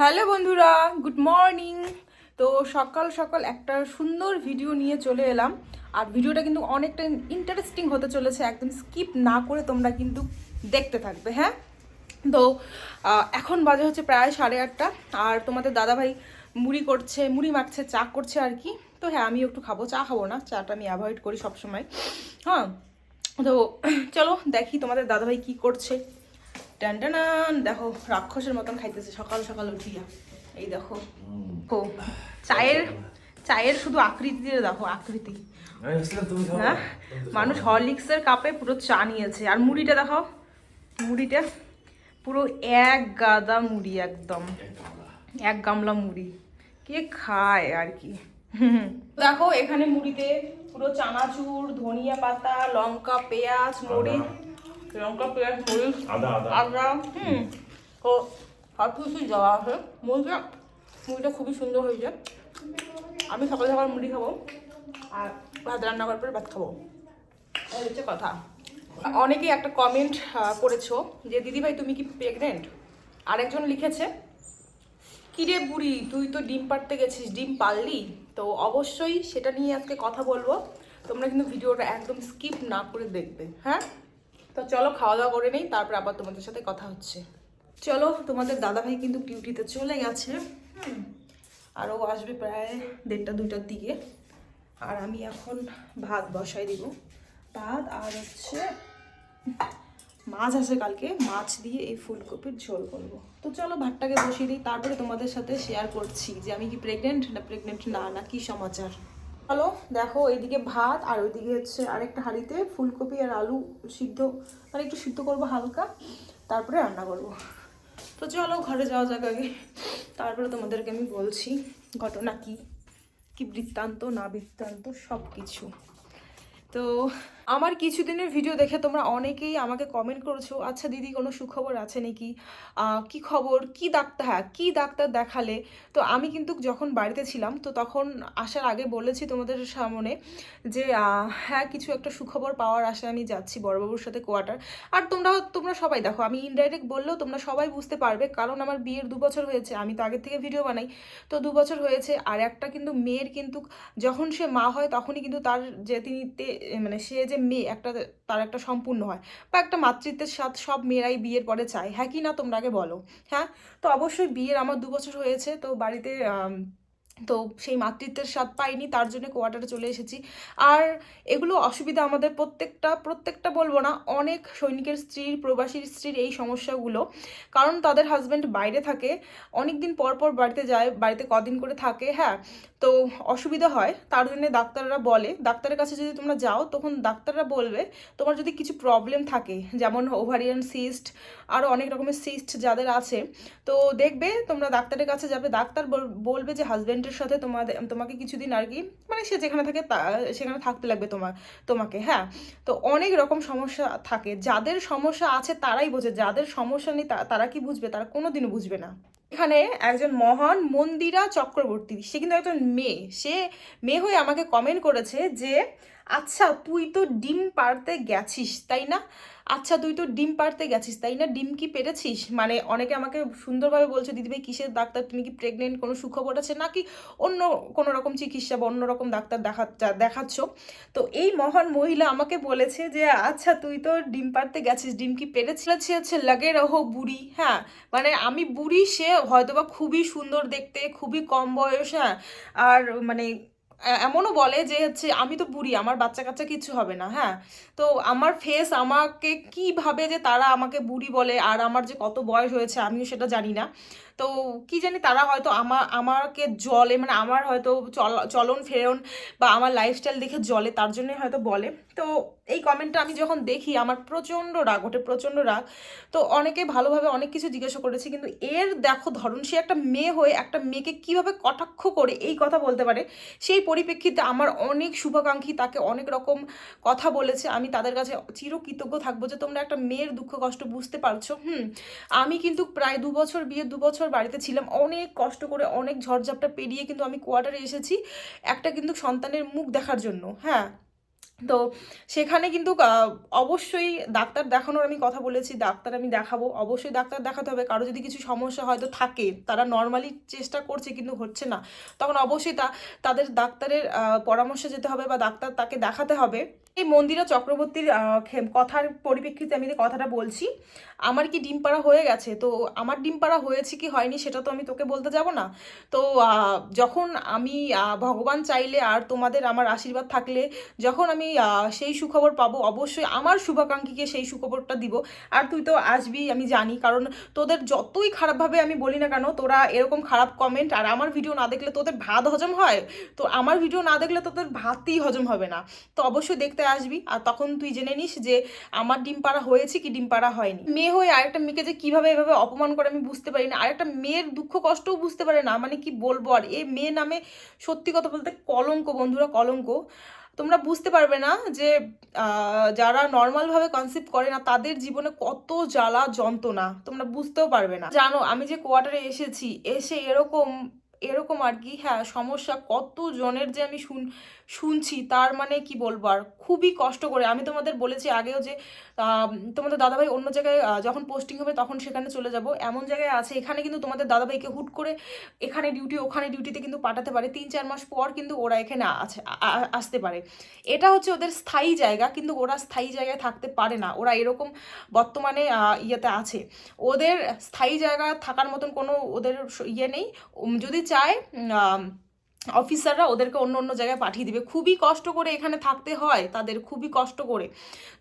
Hello বন্ধুরা, good morning. তো সকাল সকাল একটা সুন্দর ভিডিও নিয়ে চলে এলাম। আর ভিডিওটা কিন্তু অনেকটা ইন্টারেস্টিং হতে চলেছে, একদম স্কিপ না করে তোমরা কিন্তু দেখতে থাকবে হ্যাঁ? তো এখন বাজে হচ্ছে প্রায় সাড়ে আটটা, আর তোমাদের দাদাভাই মুড়ি করছে, মুড়ি মাখছে, চা করছে আর কি। তো হ্যাঁ আমিও একটু খাব, চা খাব না, চাটা আমি অ্যাভয়েড করি সবসময় হ্যাঁ? তো, চলো দেখি তোমাদের দাদাভাই কি করছে। টান দেখো রাক্ষসের মতন খাইতেছে সকাল সকাল উঠিয়া। এই দেখো ও চায়ের চায়ের শুধু আকৃতি দিয়ে দেখো আকৃতি। হ্যাঁ? মানুষ হরলিক্সের কাপে পুরো চা নিয়েছে। আর মুড়িটা দেখো মুড়িটা পুরো এক গাদা মুড়ি একদম। এক গামলা মুড়ি। কে খায় আর কি? দেখো এখানে মুড়িতে পুরো চানাচুর ধনিয়া পাতা লঙ্কা পেঁয়াজ মুড়ি লঙ্কা পেঁয়াজ মুড়ি আদা আদা। হুম। তো সব কিছুই দেওয়া আছে। মুড়িটা মুড়িটা খুবই সুন্দর হয়েছে। আমি সকাল সকাল মুড়ি খাব। আর ভাত রান্না করার পরে ভাত খাব। এই হচ্ছে কথা। অনেকেই একটা কমেন্ট করেছ যে দিদিভাই তুমি কি প্রেগনেন্ট আরেকজন লিখেছে কিরে বুড়ি তুই তো ডিম পাড়তে গেছিস ডিম পারলি তো অবশ্যই সেটা নিয়ে আজকে কথা বলব। তোমরা কিন্তু ভিডিওটা একদম স্কিপ না করে দেখবে হ্যাঁ? তো চলো খাওয়া দাওয়া করে নেই, তারপর আবার তোমাদের সাথে কথা হচ্ছে। চলো, তোমাদের দাদাভাই কিন্তু ডিউটিতে চলে গেছে। হুম আরও আসবে প্রায় দেড়টা, দুইটার দিকে। আর আমি এখন ভাত বসাই দিব। ভাত আর হচ্ছে মাছ আছে কালকে, মাছ দিয়ে এই ফুলকপির ঝোল করব। তো চলো ভাতটাকে বসিয়ে দিই, তারপরে তোমাদের সাথে শেয়ার করছি যে আমি কি প্রেগনেন্ট না প্রেগনেন্ট না না, কি সমাচার। চলো দেখো, এইদিকে ভাত আর ওইদিকে হচ্ছে আরেকটা হাঁড়িতে ফুলকপি আর আলু সিদ্ধ। মানে একটু সিদ্ধ করব হালকা, তারপরে রান্না করব। তো চলো, ঘরে যাওয়া যাক আগে। তারপরে তোমাদেরকে আমি বলছি, ঘটনা কি? কি বৃত্তান্ত, না বৃত্তান্ত সব কিছু তো আমার কিছুদিনের ভিডিও দেখে তোমরা অনেকেই আমাকে কমেন্ট করেছ আচ্ছা দিদি, কোনো সুখবর আছে নাকি? কি খবর? কি ডাক্তার? হ্যাঁ কী ডাক্তার দেখালে? তো আমি কিন্তু যখন বাড়িতে ছিলাম, তো তখন আসার আগে বলেছি তোমাদের সামনে যে হ্যাঁ কিছু একটা সুখবর পাওয়ার আশায় আমি যাচ্ছি বড়বাবুর সাথে কোয়ার্টার। আর তোমরা তোমরা সবাই দেখো, আমি ইনডাইরেক্ট বললেও তোমরা সবাই বুঝতে পারবে, কারণ আমার বিয়ের দু বছর হয়েছে, আমি তো আগের থেকে ভিডিও বানাই। তো দু বছর হয়েছে, আর একটা কিন্তু মেয়ের কিন্তু, যখন সে মা হয় তখনই কিন্তু তার যে তিনি মানে সে যে মেয়ে, একটা তার একটা সম্পূর্ণ হয় বা একটা মাতৃত্বের সাথে সব মেয়েরাই বিয়ের পরে চায়। হ্যাঁ কি না তোমরা আগে বলো। হ্যাঁ? তো অবশ্যই বিয়ের আমার দু বছর হয়েছে, তো বাড়িতে তো সেই মাতৃত্বের স্বাদ পাইনি, তার জন্য কোয়ার্টারে চলে এসেছি। আর এগুলো অসুবিধা আমাদের প্রত্যেকটা প্রত্যেকটা বলব না, অনেক সৈনিকের স্ত্রীর, প্রবাসীর স্ত্রীর এই সমস্যাগুলো। কারণ তাদের হাজব্যান্ড বাইরে থাকে অনেক দিন পর পর বাড়িতে যায়, বাড়িতে কদিন করে থাকে হ্যাঁ। তো অসুবিধা হয়, তার জন্য ডাক্তাররা বলে, ডাক্তারের কাছে যদি তোমরা যাও, তখন ডাক্তাররা বলবে, তোমার যদি কিছু প্রবলেম থাকে, যেমন ওভারিয়ান সিস্ট আরও অনেক রকমের সিস্ট যাদের আছে, তো দেখবে তোমরা ডাক্তারের কাছে যাবে, ডাক্তার বলবে যে হাজব্যান্ডের সাথে তোমাদের, তোমাকে কিছুদিন আর কি মানে সে যেখানে থাকে তা- সেখানে থাকতে লাগবে তোমার, তোমাকে হ্যাঁ? তো অনেক রকম সমস্যা থাকে। যাদের সমস্যা আছে তারাই বোঝে, যাদের সমস্যা নেই তারা কি বুঝবে? তারা কোনোদিনও বুঝবে না। এখানে একজন মহান মন্দিরা চক্রবর্তী, সে কিন্তু একজন মেয়ে। সে মেয়ে হয়ে আমাকে কমেন্ট করেছে যে আচ্ছা তুই তো ডিম পাড়তে গেছিস, তাই না? আচ্ছা তুই তো ডিম পাড়তে গেছিস, তাই না? ডিম কি পেরেছিস? মানে অনেকে আমাকে সুন্দরভাবে বলছে দিদিভাই কিসের ডাক্তার? তুমি কি প্রেগনেন্ট কোনো সুখবর আছে নাকি? অন্য কোনো রকম চিকিৎসা বা অন্য রকম ডাক্তার দেখা দেখাচ্ছ? তো এই মহান মহিলা আমাকে বলেছে যে আচ্ছা তুই তো ডিম পাড়তে গেছিস, ডিম কি পেরেছিস? হচ্ছে লাগে রহো বুড়ি। হ্যাঁ মানে আমি বুড়ি, সে হয়তোবা খুবই সুন্দর দেখতে, খুবই কম বয়স হ্যাঁ আর মানে এমনও বলে যে হচ্ছে, আমি তো বুড়ি, আমার বাচ্চা কাচ্চা কিছু হবে না। হ্যাঁ? তো আমার ফেস আমাকে কীভাবে যে তারা আমাকে বুড়ি বলে, আর আমার যে কত বয়স হয়েছে, আমিও সেটা জানি না। তো কি জানি তারা হয়তো আমার আমাকে জলে মানে আমার হয়তো চল, চলন ফেরন বা আমার লাইফস্টাইল দেখে জলে, তার জন্যই হয়তো বলে। তো এই কমেন্টটা আমি যখন দেখি, আমার প্রচণ্ড রাগ ওঠে, প্রচণ্ড রাগ। তো অনেকে ভালোভাবে অনেক কিছু জিজ্ঞাসা করেছে, কিন্তু এর দেখো ধরন, সে একটা মেয়ে হয়ে একটা মেয়েকে কীভাবে কটাক্ষ করে এই কথা বলতে পারে, সেই পরিপ্রেক্ষিতে আমার অনেক শুভাকাঙ্ক্ষী, তাকে অনেক রকম কথা বলেছে। আমি তাদের কাছে চিরকৃতজ্ঞ থাকব যে তোমরা একটা মেয়ের দুঃখ কষ্ট বুঝতে পারছ। হুম, আমি কিন্তু প্রায় দু বছর বিয়ে দু বছর বাড়িতে ছিলাম, অনেক কষ্ট করে অনেক ঝড়ঝাপটা পেরিয়ে কিন্তু আমি কোয়ার্টারে এসেছি একটা কিন্তু সন্তানের মুখ দেখার জন্য হ্যাঁ? তো সেখানে কিন্তু অবশ্যই ডাক্তার দেখানোর আমি কথা বলেছি, ডাক্তার আমি দেখাবো, অবশ্যই ডাক্তার দেখাতে হবে, কারও যদি কিছু সমস্যা হয়তো থাকে, তারা নর্মালি চেষ্টা করছে কিন্তু হচ্ছে না, তখন অবশ্যই তা, তাদের ডাক্তারের পরামর্শে যেতে হবে বা ডাক্তার তাকে দেখাতে হবে। এই মন্দিরা চক্রবর্তীর কথার পরিপ্রেক্ষিতে আমি কথাটা বলছি, আমার কি ডিম পাড়া হয়ে গেছে? তো আমার ডিম পাড়া হয়েছে কি হয়নি সেটা তো আমি তোকে বলতে যাব না। তো যখন আমি ভগবান চাইলে আর তোমাদের আমার আশীর্বাদ থাকলে, যখন আমি সেই সুখবর পাবো, অবশ্যই আমার শুভাকাঙ্ক্ষীকে সেই সুখবরটা দিব। আর তুই তো আসবি, আমি জানি, কারণ তোদের যতই খারাপভাবে আমি বলি না কেন, তোরা এরকম খারাপ কমেন্ট আর আমার ভিডিও না দেখলে তোদের ভাত হজম হয়? তো আমার ভিডিও না দেখলে তোদের ভাতই হজম হবে না। তো অবশ্যই দেখতে আসবি, আর তখন তুই জেনে নিস যে আমার ডিম পাড়া হয়েছে কি ডিম পাড়া হয়নি। মেয়ে হয়ে আরেকটা মেয়েকে যে কীভাবে এভাবে অপমান করে আমি বুঝতে পারি না, আরেকটা মেয়ের দুঃখ কষ্টও বুঝতে পারে না মানে কি বলব আর, এ মেয়ে নামে সত্যি কথা বলতে কলঙ্ক বন্ধুরা, কলঙ্ক। তোমরা বুঝতে পারবে না যে যারা নর্মালভাবে কনসেপ্ট করে না, তাদের জীবনে কত জ্বালা যন্ত্রণা, তোমরা বুঝতেও পারবে না। জানো, আমি যে কোয়ার্টারে এসেছি, এসে এরকম এরকম আর কি হ্যাঁ সমস্যা কত জনের যে আমি শুন, শুনছি তার মানে কি বলব আর, খুবই কষ্ট করে। আমি তোমাদের বলেছি আগেও যে তোমাদের দাদাভাই অন্য জায়গায় যখন পোস্টিং হবে তখন সেখানে চলে যাব। এমন জায়গায় আছে, এখানে কিন্তু তোমাদের দাদাভাইকে হুট করে এখানে ডিউটি ওখানে ডিউটিতে কিন্তু পাঠাতে পারে। তিন, চার মাস পর কিন্তু ওরা এখানে আছে আসতে পারে। এটা হচ্ছে ওদের স্থায়ী জায়গা, কিন্তু ওরা স্থায়ী জায়গায় থাকতে পারে না। ওরা এরকম বর্তমানে ইয়েতে আছে। ওদের স্থায়ী জায়গা থাকার মতন কোনো ওদের ইয়ে নেই। যদি চায় উম, আম, অফিসাররা ওদেরকে অন্য অন্য জায়গায় পাঠিয়ে দিবে। খুবই কষ্ট করে এখানে থাকতে হয় তাদের, খুবই কষ্ট করে।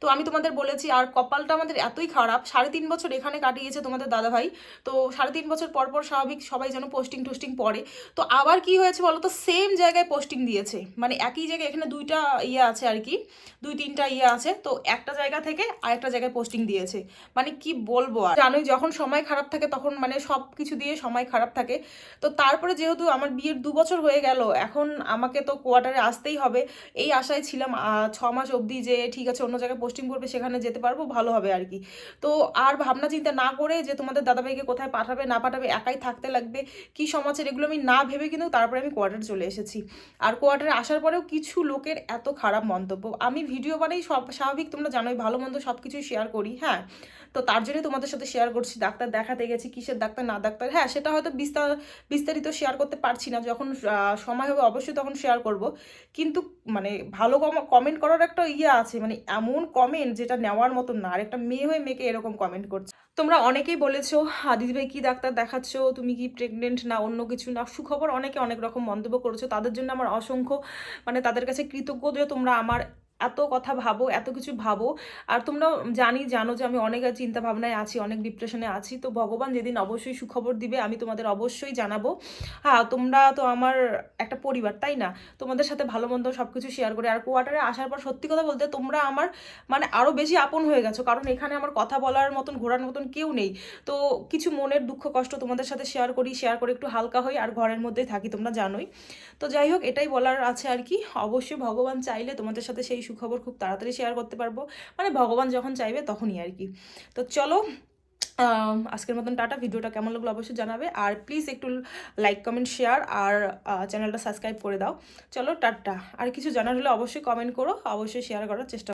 তো আমি তোমাদের বলেছি, আর কপালটা আমাদের এতই খারাপ, সাড়ে তিন বছর এখানে কাটিয়েছে তোমাদের দাদাভাই। তো সাড়ে তিন বছর পর পর স্বাভাবিক সবাই যেন পোস্টিং টোস্টিং পড়ে। তো আবার কি হয়েছে বলো তো? সেম জায়গায় পোস্টিং দিয়েছে। মানে একই জায়গায় এখানে দুইটা ইয়ে আছে আর কি, দুই তিনটা ইয়ে আছে। তো একটা জায়গা থেকে আরেকটা জায়গায় পোস্টিং দিয়েছে। মানে কি বলব আর? জানোই যখন সময় খারাপ থাকে তখন মানে সব কিছু দিয়ে সময় খারাপ থাকে। তো তারপরে যেহেতু আমার বিয়ের দু বছর হয়ে গেল। এখন আমাকে তো কোয়ার্টারে আসতেই হবে। এই আশায় ছিলাম ছ মাস অবধি যে ঠিক আছে, অন্য জায়গায় পোস্টিং করবে, সেখানে যেতে পারব, ভালো হবে আর কি। তো আর ভাবনা চিন্তা না করে যে তোমাদের দাদাভাইকে কোথায় পাঠাবে, না পাঠাবে, একাই থাকতে লাগবে, কি সমাচার এগুলো আমি না ভেবে কিন্তু তারপরে আমি কোয়ার্টারে চলে এসেছি। আর কোয়ার্টারে আসার পরেও কিছু লোকের এত খারাপ মন্তব্য। আমি ভিডিও বানাই সব স্বাভাবিক, তোমরা জানোই, ভালো মন্দ সব কিছুই শেয়ার করি হ্যাঁ? তো তার জন্যই তোমাদের সাথে শেয়ার করছি, ডাক্তার দেখাতে গেছি, কিসের ডাক্তার, না ডাক্তার হ্যাঁ সেটা হয়তো বিস্তার বিস্তারিত শেয়ার করতে পারছি না। যখন সময় হবে অবশ্যই তখন শেয়ার করব। কিন্তু মানে ভালো কমেন্ট করার একটা ইয়ে আছে মানে এমন কমেন্ট যেটা নেওয়ার মতো না। আর একটা মেয়ে হয়ে মেয়েকে এরকম কমেন্ট করছে। তোমরা অনেকেই বলেছ "হ্যাঁ, দিদিভাই কি ডাক্তার দেখাচ্ছ? তুমি কি প্রেগনেন্ট না অন্য কিছু না? সুখবর অনেকে অনেক রকম মন্তব্য করেছ। তাদের জন্য আমার অসংখ্য মানে তাদের কাছে কৃতজ্ঞ যে তোমরা আমার এত কথা ভাবো, এত কিছু ভাবো। আর তোমরা জানি, জানো যে আমি অনেক চিন্তা ভাবনায় আছি, অনেক ডিপ্রেশনে আছি। তো ভগবান যেদিন অবশ্যই সুখবর দিবে, আমি তোমাদের অবশ্যই জানাব। হ্যাঁ তোমরা তো আমার একটা পরিবার, তাই না? তোমাদের সাথে ভালো মন্দ সব কিছু শেয়ার করে। আর কোয়ার্টারে আসার পর সত্যি কথা বলতে তোমরা আমার মানে আরও বেশি আপন হয়ে গেছো। কারণ এখানে আমার কথা বলার মতন, ঘোরার মতন কেউ নেই। তো কিছু মনের দুঃখ, কষ্ট তোমাদের সাথে শেয়ার করি শেয়ার করে একটু হালকা হই আর ঘরের মধ্যেই থাকি, তোমরা জানোই। তো যাই হোক, এটাই বলার আছে আর কি। অবশ্যই ভগবান চাইলে তোমাদের সাথে সেই সুখবর খুব তাড়াতাড়ি শেয়ার করতে পারব। মানে ভগবান যখন চাইবে তখনই আর কি। তো চলো আজকের মতন টাটা। ভিডিওটা কেমন লাগল অবশ্যই জানাবে। আর প্লিজ একটু লাইক কমেন্ট শেয়ার আর চ্যানেলটা সাবস্ক্রাইব করে দাও। চলো, টাটা। আর কিছু জানার হলে অবশ্যই কমেন্ট করো। অবশ্যই শেয়ার করার চেষ্টা